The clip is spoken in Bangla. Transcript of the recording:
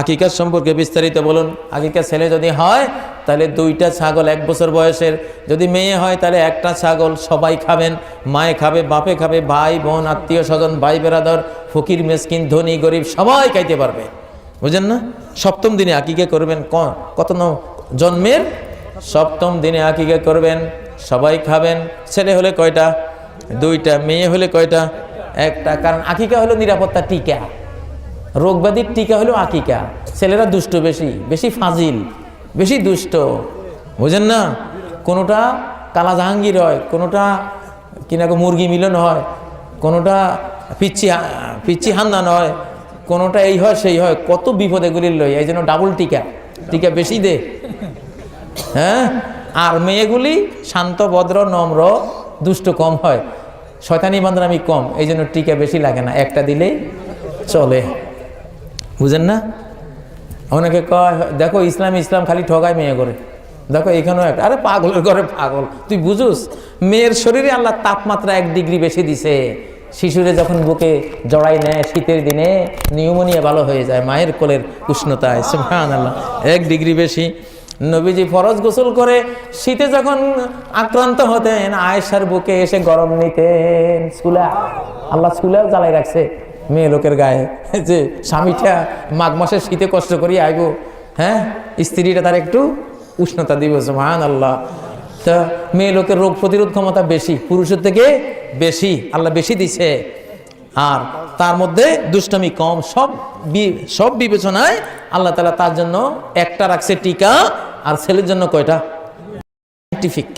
আকিকার সম্পর্কে বিস্তারিত বলুন। আকিকা ছেলে যদি হয়, তাহলে দুইটা ছাগল এক বছর বয়সের। যদি মেয়ে হয়, তাহলে একটা ছাগল সবাই খাবেন। মায়ে খাবে, বাপে খাবে, ভাই, বোন, আত্মীয় স্বজন, ভাই, বেরাদর, ফকির, মেসকিন, ধনী, গরিব, সবাই খাইতে পারবে। বুঝেন না? সপ্তম দিনে আকিকে করবেন কত জন্মের? সপ্তম দিনে আকিকে করবেন, সবাই খাবেন। ছেলে হলে কয়টা? দুইটা, মেয়ে হলে কয়টা? একটা। কারণ আকিকা হলো নিরাপত্তা টিকা। রোগব্যাধির টিকা হলো আকিকা। ছেলেরা দুষ্ট বেশি বেশি ফাজিল, বেশি দুষ্ট। বুঝেন না? কোনোটা কালা জাহাঙ্গীর হয়, কোনোটা কিনাকো মুরগি মিলন হয়, কোনোটা পিচ্ছি পিচ্ছি হান্দান হয়, কোনোটা এই হয়, সেই হয়। কত বিপদ এগুলির লই এই জন্য ডাবল টিকা। টিকা বেশি দে। হ্যাঁ? আর মেয়েগুলি শান্ত, ভদ্র, নম্র, দুষ্ট কম হয়। শয়তানি বান্দারামি কম, এই জন্য টিকা বেশি লাগে না। একটা দিলেই চলে। বুঝেন না? অনেকে কয়, দেখো, ইসলাম ইসলাম খালি ঠগায় মেয়ে করে। দেখো, এখানেও একটা। আরে, পাগলের ঘরে পাগল। তুই বুঝুস? মেয়ের শরীরে আল্লাহ তাপমাত্রা এক ডিগ্রি বেশি দিছে। শিশুরে যখন বুকে জড়াই নেয় শীতের দিনে, নিউমোনিয়া ভালো হয়ে যায়, মায়ের কোলের উষ্ণতায়। সুবহান আল্লাহ এক ডিগ্রি বেশি। নবীজি ফরজ গোসল করে শীতে যখন আক্রান্ত হতেন, আয়েশার বুকে এসে গরম নিতেন। স্কুলা, আল্লাহ স্কুলেও জ্বালাই রাখছে। মেয়ে লোকের গায়ে। যে স্বামীটা মাঘ মাসের শীতে কষ্ট করি, আইব হ্যাঁ? স্ত্রীটা তার একটু উষ্ণতা দিব মহান আল্লাহ তা মেয়ে লোকের রোগ প্রতিরোধ ক্ষমতা বেশি, পুরুষের থেকে বেশি, আল্লাহ বেশি দিছে। আর তার মধ্যে দুষ্টামি কম, সব সব বিবেচনায় আল্লাহ তালা তার জন্য একটা রাখছে টিকা, আর ছেলের জন্য কয়টা? সাইন্টিফিক